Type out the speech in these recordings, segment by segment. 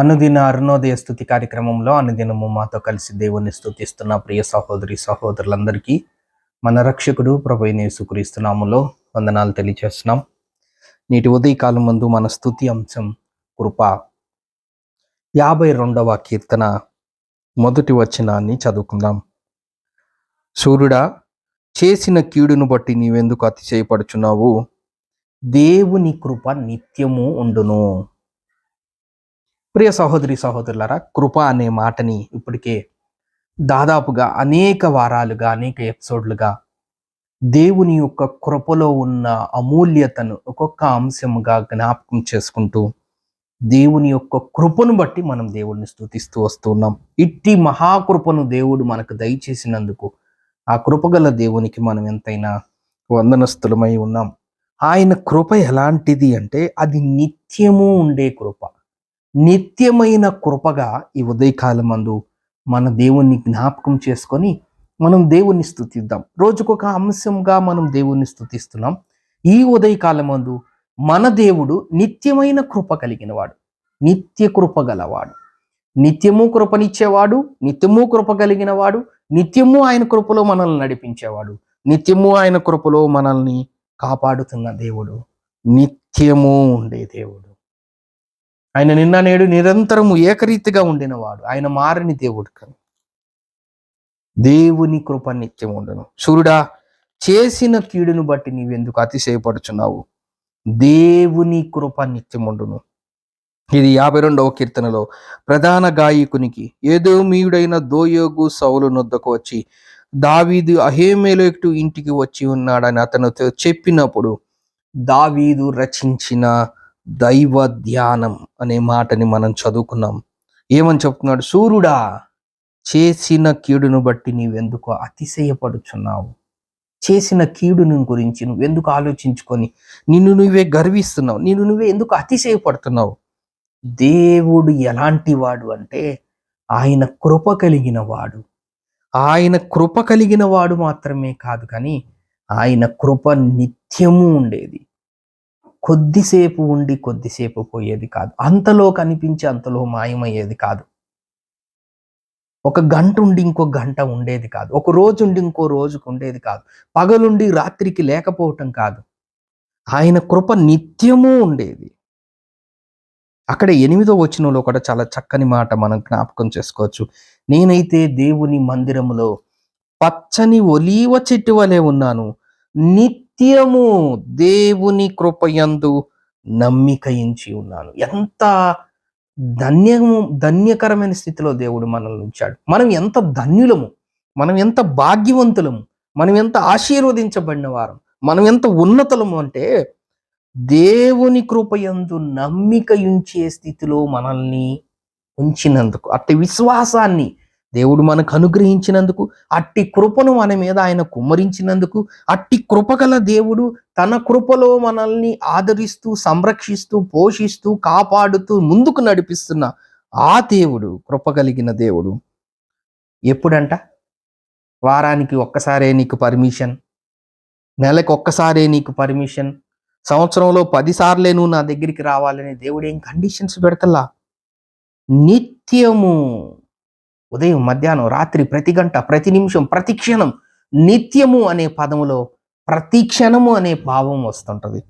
అనుదిన అరుణోదయ స్థుతి కార్యక్రమంలో అనుదినము మాతో కలిసి దేవుణ్ణి స్థుతిస్తున్న ప్రియ సహోదరి సహోదరులందరికీ మన రక్షకుడు ప్రభుని సుకరిస్తున్నాములో వందనాలు తెలియజేస్తున్నాం నేటి ఉదయకాలం ముందు మన స్థుతి అంశం కృప. యాభై రెండవ కీర్తన మొదటి వచనాన్ని చదువుకుందాం. సూర్యుడా చేసిన కీడును బట్టి నీవెందుకు అతిశయపడుచున్నావు? దేవుని కృప నిత్యము ఉండును. ప్రియ సహోదరి సహోదరులారా కృప అనే మాటని ఇప్పటికే దాదాపుగా అనేక వారాలుగా అనేక ఎపిసోడ్లుగా దేవుని యొక్క కృపలో ఉన్న అమూల్యతను ఒక్కొక్క అంశముగా జ్ఞాపకం చేసుకుంటూ దేవుని యొక్క కృపను బట్టి మనం దేవుడిని స్థుతిస్తూ వస్తున్నాం ఇట్టి మహాకృపను దేవుడు మనకు దయచేసినందుకు ఆ కృపగల దేవునికి మనం ఎంతైనా వందనస్థులమై ఉన్నాం. ఆయన కృప ఎలాంటిది అంటే అది నిత్యము ఉండే కృప. నిత్యమైన కృపగా ఈ ఉదయకాలమందు మన దేవుణ్ణి జ్ఞాపకం చేసుకొని మనం దేవుణ్ణి స్థుతిద్దాం. రోజుకొక అంశంగా మనం దేవుణ్ణి స్థుతిస్తున్నాం. ఈ ఉదయకాలమందు మన దేవుడు నిత్యమైన కృప కలిగిన వాడు నిత్య కృప గలవాడు. నిత్యము కృపనిచ్చేవాడు నిత్యము కృప కలిగిన వాడు నిత్యము ఆయన కృపలో మనల్ని నడిపించేవాడు నిత్యము ఆయన కృపలో మనల్ని కాపాడుతున్న దేవుడు నిత్యము ఉండే దేవుడు. ఆయన నిన్న నేడు నిరంతరము ఏకరీతిగా ఉండినవాడు. ఆయన మారని దేవుడు కాదు. దేవుని కృప నిత్యం ఉండను. సూర్యుడా చేసిన కీడును బట్టి నీవెందుకు అతిశయపడుచున్నావు? దేవుని కృప నిత్యం ఉండును. ఇది యాభై రెండవ కీర్తనలో ప్రధాన గాయకునికి ఏదో మీయుడైన దోయోగు సౌలు నొద్దకు వచ్చి దావీదు అహేమేలేటు ఇంటికి వచ్చి ఉన్నాడని అతనితో చెప్పినప్పుడు దావీదు రచించిన దైవ ధ్యానం అనే మాటని మనం చదువుకున్నాం. ఏమని చెప్తున్నాడు? సూర్యుడా చేసిన కీడును బట్టి నీవెందుకు అతిశయపడుచున్నావు? చేసిన కీడును గురించి నువ్వెందుకు ఆలోచించుకొని నిన్ను నువ్వే గర్విస్తున్నావు? నిన్ను నువ్వే ఎందుకు అతిశయపడుతున్నావు? దేవుడు ఎలాంటి వాడు అంటే ఆయన కృప కలిగిన వాడు. ఆయన కృప కలిగిన వాడు మాత్రమే కాదు కానీ ఆయన కృప నిత్యము ఉండేది. కొద్దిసేపు ఉండి కొద్దిసేపు పోయేది కాదు. అంతలో కనిపించి అంతలో మాయమయ్యేది కాదు. ఒక గంట ఉండి ఇంకో గంట ఉండేది కాదు. ఒక రోజు ఉండి ఇంకో రోజుకు ఉండేది కాదు. పగలుండి రాత్రికి లేకపోవటం కాదు. ఆయన కృప నిత్యము ఉండేది. అక్కడ ఎనిమిదో వచనంలో కూడా చాలా చక్కని మాట మనం జ్ఞాపకం చేసుకోవచ్చు. నేనైతే దేవుని మందిరములో పచ్చని ఒలీవ చెట్టు వలె ఉన్నాను. నిత్యము దేవుని కృపయందు నమ్మికయించి ఉన్నాను. ఎంత ధన్యము ధన్యకరమైన స్థితిలో దేవుడు మనల్ని ఉంచాడు. మనం ఎంత ధన్యులము మనం ఎంత భాగ్యవంతులము మనం ఎంత ఆశీర్వదించబడిన వారం మనం ఎంత ఉన్నతులము అంటే దేవుని కృపయందు నమ్మిక ఉంచే స్థితిలో మనల్ని ఉంచినందుకు అట్టి విశ్వాసాన్ని దేవుడు మనకు అనుగ్రహించినందుకు అట్టి కృపను మన మీద ఆయన కుమ్మరించినందుకు అట్టి కృపగల దేవుడు తన కృపలో మనల్ని ఆదరిస్తూ సంరక్షిస్తూ పోషిస్తూ కాపాడుతూ ముందుకు నడిపిస్తున్న ఆ దేవుడు కృప కలిగిన దేవుడు. ఎప్పుడంట? వారానికి ఒక్కసారే నీకు పర్మిషన్. నెలకు ఒక్కసారే నీకు పర్మిషన్. సంవత్సరంలో పదిసార్లే నువ్వు నా దగ్గరికి రావాలని దేవుడు ఏం కండిషన్స్ పెడతలా? నిత్యము ఉదయం మధ్యాహ్నం రాత్రి ప్రతి గంట ప్రతి నిమిషం ప్రతి క్షణం నిత్యము అనే పదములో ప్రతి క్షణము అనే భావం వస్తుంటుంది.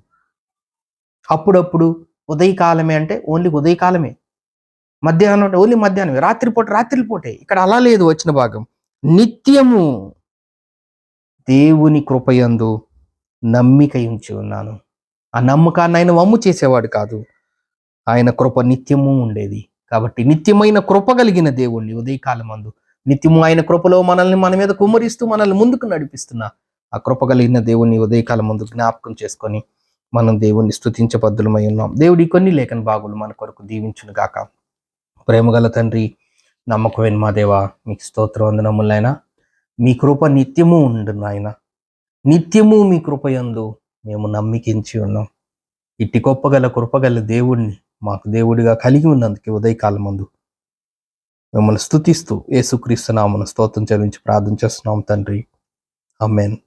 అప్పుడప్పుడు ఉదయకాలమే అంటే ఓన్లీ ఉదయకాలమే. మధ్యాహ్నం అంటే ఓన్లీ మధ్యాహ్నమే. రాత్రిపూట రాత్రిపూటే. ఇక్కడ అలా లేదు వచ్చిన భాగం. నిత్యము దేవుని కృపయందు నమ్మిక ఉంచి ఉన్నాను. ఆ నమ్మకాన్ని ఆయన వమ్ము చేసేవాడు కాదు. ఆయన కృప నిత్యము ఉండేది. కాబట్టి నిత్యమైన కృప కలిగిన దేవుణ్ణి ఉదయకాలమందు. నిత్యము ఆయన కృపలో మనల్ని మన మీద కుమ్మరిస్తూ మనల్ని ముందుకు నడిపిస్తున్న ఆ కృప కలిగిన దేవుణ్ణి ఉదయకాలం ముందు జ్ఞాపకం చేసుకొని మనం దేవుణ్ణి స్థుతించబద్దులమై ఉన్నాం. దేవుడి కొన్ని లేఖన భాగులు మన కొరకు దీవించును గాక. ప్రేమగల తండ్రి నమ్మకమైన మా దేవ మీకు స్తోత్రం వందనములైనా మీ కృప నిత్యము ఉండు నాయన. నిత్యము మీ కృపయందు మేము నమ్మికించి ఉన్నాం. ఇట్టి గొప్పగల కృపగల దేవుణ్ణి మాకు దేవుడిగా కలిగి ఉన్నందుకు ఉదయకాలం ముందు మిమ్మల్ని స్థుతిస్తూ యేసుక్రీస్తు నామను స్తోత్రం చెల్లించి ప్రార్థన చేస్తున్నాం తండ్రి. అమ్మేన్